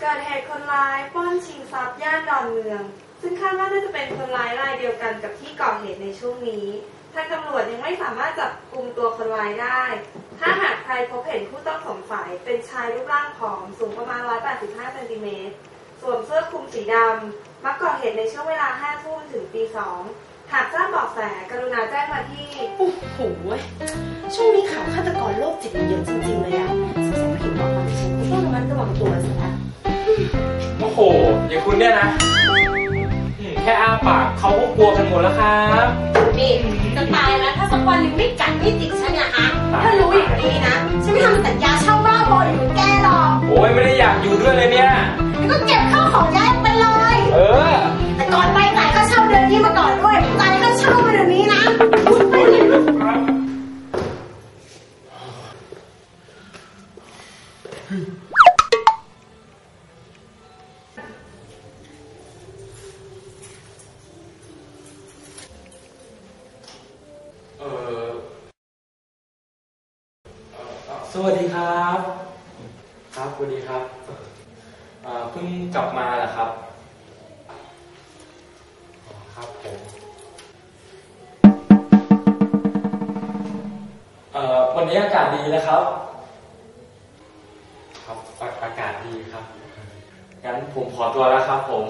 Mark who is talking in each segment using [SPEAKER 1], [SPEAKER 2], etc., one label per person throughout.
[SPEAKER 1] เกิดเหตุคนร้ายปล้นชิงทรัพย์ย่านดอนเมือง ซึ่งคาดว่าน่าจะเป็นคนร้ายรายเดียวกันกับที่ก่อเหตุในช่วงนี้ ทางตำรวจยังไม่สามารถจับกลุ่มตัวคนร้ายได้ ถ้าหากใครพบเห็นผู้ต้องสงสัยเป็นชายรูปร่างผอมสูงประมาณ 185เซนติเมตรสวมเสื้อคลุมสีดำ มักก่อเหตุในช่วงเวลา5ทุ่มถึงตี2หากทราบเบาะแสกรุณาแจ้งมาที่
[SPEAKER 2] โอ้โหเว้ยช่วงนี้ข่าวฆาตกรโรคจิตมันเยอะจริงๆเลยอะสงสัยว่าเห็นบอกมาดิฉันก็ต้องระมัดระวังตัวซะแล้ว
[SPEAKER 3] โอ้โห อย่างคุณเนี่ยนะอืมแค่อ้าปากเขาก็กลัวกันหมดแล้วครับ
[SPEAKER 2] นี่จะตายแล้วถ้าสักวันหนึงไม่ ส
[SPEAKER 3] วัสดีครับ ครับสวัสดีครับเอ่อเพิ่งกลับมาเหรอครับอ๋อครับผมเอ่อวันนี้อากาศดีนะครับ ครับอาอากาศดีครับ งั้นผมขอตัวแล้วครับผม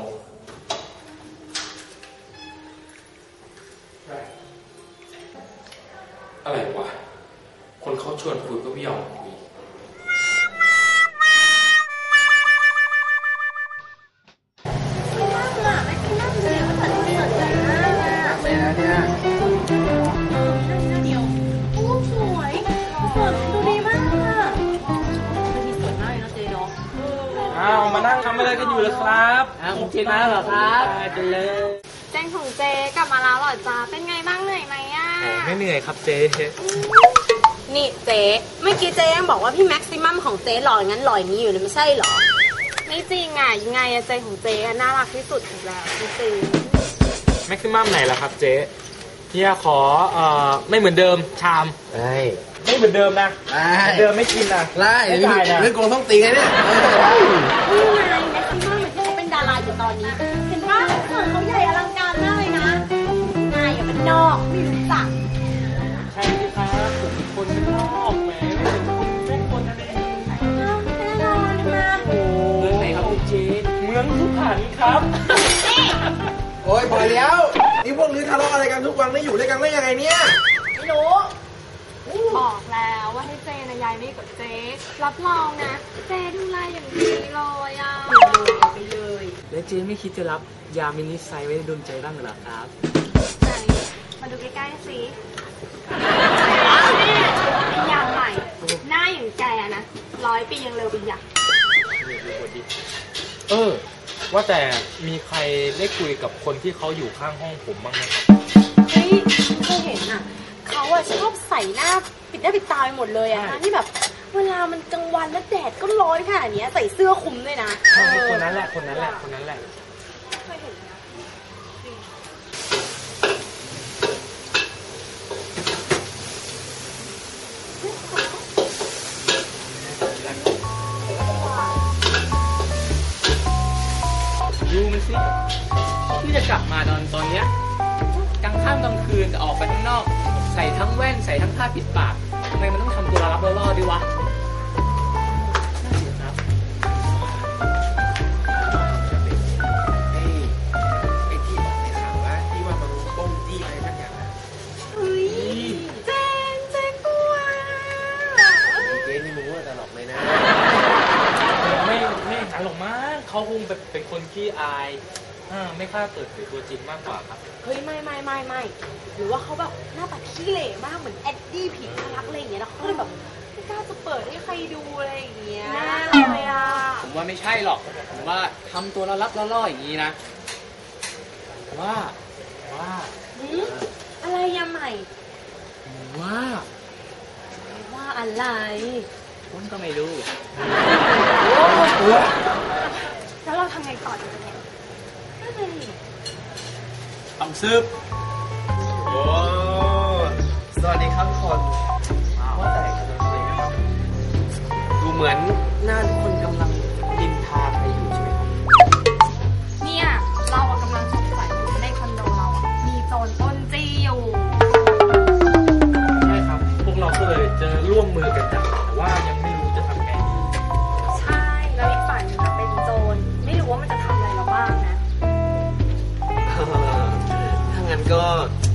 [SPEAKER 3] อะไรวะ คนเขาชวนคุยก็ไม่ยอมคุยอ้าวมานั่งทำอะไรกันอยู่เลยครับ
[SPEAKER 4] อ้าวคุณเจมาแล้วเหรอครับ
[SPEAKER 3] ได้กันเลย
[SPEAKER 5] แจ้งของเจกลับมาแล้วเหรอจ้าเป็นไงบ้างเหนื่อยไหมอะ
[SPEAKER 3] โอ้ไม่เหนื่อยครับเจ๊
[SPEAKER 2] นี่เจ๊เมื่อกี้เจ๊ยังบอกว่าพี่แม็กซิมัมของเจ๊หล่ออย่างนั้นหล่ออย่างนี้อยู่เลยไม่ใช่เหรอ
[SPEAKER 5] ไม่จริงอะยังไงอะเจของเจอะน่ารักที่สุดอยู่แล้วจริง
[SPEAKER 3] แม็กซิมัมไหนล่ะครับเจ๊เฮียขอเอ่อไม่เหมือนเดิมชาม
[SPEAKER 4] ได้
[SPEAKER 3] ไม่เหมือนเดิมนะ
[SPEAKER 4] ได้
[SPEAKER 3] เหมือนเดิมไม่กินนะ
[SPEAKER 4] ได้
[SPEAKER 3] ไม่จ่ายนะ
[SPEAKER 4] เรื่องโกงต้องตีไงเนี่ย
[SPEAKER 2] นี่ไงแม็กซิมัมเหมือนที่เขาเป็นดาราอยู่ตอนนี้ เห็นว่าส่วนเขาใหญ่ อย่าเป็นนอกไม่รู้จัก
[SPEAKER 3] ใช่ไหมครับผมเป็นคนเป็นนอกแหมไม่เป็นคนเป็นคนอะไร
[SPEAKER 2] แน่นอนนะ
[SPEAKER 3] โอ้เมืองไหนครับคุณเจ๊เมืองสุพรรณครับ
[SPEAKER 4] โอ้ยพอแล้ว นี่พวกนี้ทะเลาะอะไรกันทุกวันไม่อยู่ด้วยกันได้ยังไงเนี่ย
[SPEAKER 2] ไม่รู้
[SPEAKER 5] บอกแล้วว่าให้เจนะยายไม่กับเจ รับรองนะ เจดูแลอย่างดีเลยอะ
[SPEAKER 2] ไปเลย
[SPEAKER 6] แล้วเจ๊ไม่คิดจะรับยามินิไซไว้ดนใจบ้างเหรอครับ
[SPEAKER 5] มาดูใกล้ๆสิเป็นยางใหม่ หน้าอย่างแกนะร้อยปียังเร็วเป็นอย่าง
[SPEAKER 3] เออ ว่าแต่มีใครได้คุยกับคนที่เขาอยู่ข้างห้องผมบ้างไหมครับ
[SPEAKER 2] เฮ้ยฉันเคยเห็นอะเขาอะชอบใส่หน้าปิดหน้าปิดตาไปหมดเลยอะที่แบบ เวลามันกลางวันแล้วแดดก็ร้อนขนาดเนี้ยใส่เสื้อคลุมด้วยนะ
[SPEAKER 3] ใช่คนนั้นแหละคนนั้นแหละคนนั้นแหละ
[SPEAKER 6] ดูมันสิที่จะกลับมาตอนตอนเนี้ยกลางค่ำกลางคืนจะออกไปข้างนอก ใส่ทั้งแว่นใส่ทั้งผ้าปิดปากทำไมมันต้องทำตัวรับล่อๆด้วยวะ เขา
[SPEAKER 3] คงเป็นเป็นคนขี้อายอ่าไม่กล้าเปิดเผยตัวจริงมากกว่าครับ
[SPEAKER 2] เฮ้ยไม่ไม่ไม่ไม่หรือว่าเขาแบบหน้าตาขี้เหร่มากเหมือนแอดดี้ผีน่ารักอะไรอย่างเงี้ยแล้วเขาเลยแบบไม่กล้าจะเปิดให้ใครดูอะไรอย่างเงี้ย
[SPEAKER 5] แน่เลยอะ
[SPEAKER 6] ผมว่าไม่ใช่หรอก ผมว่าทำตัวรับล่อๆอย่างนี้นะ ว่า ว่า
[SPEAKER 2] หืมอะไรยาใหม่
[SPEAKER 6] ว่า
[SPEAKER 2] ว่าอะไร
[SPEAKER 6] ผมก็ไม่รู้ำ
[SPEAKER 5] ไงต่อดีเนี่ย
[SPEAKER 6] ต้อง ซืบ
[SPEAKER 4] โอ้สวัสดีครับทุกคนว่าแต่กำลังคุยกันครับดูเหมือนหน้าทุกคนกำลังดินทาใครอยู่ใช่ไหมครับ
[SPEAKER 5] เนี่ยเราอะกำลังสงสัยอยู่ว่าในคอนโดเราอะมีโจรปล้นจี้อยู่
[SPEAKER 3] ใช่ครับ พวกเราก็เลยจะร่วมมือกันจับแต่ว่า
[SPEAKER 4] gone.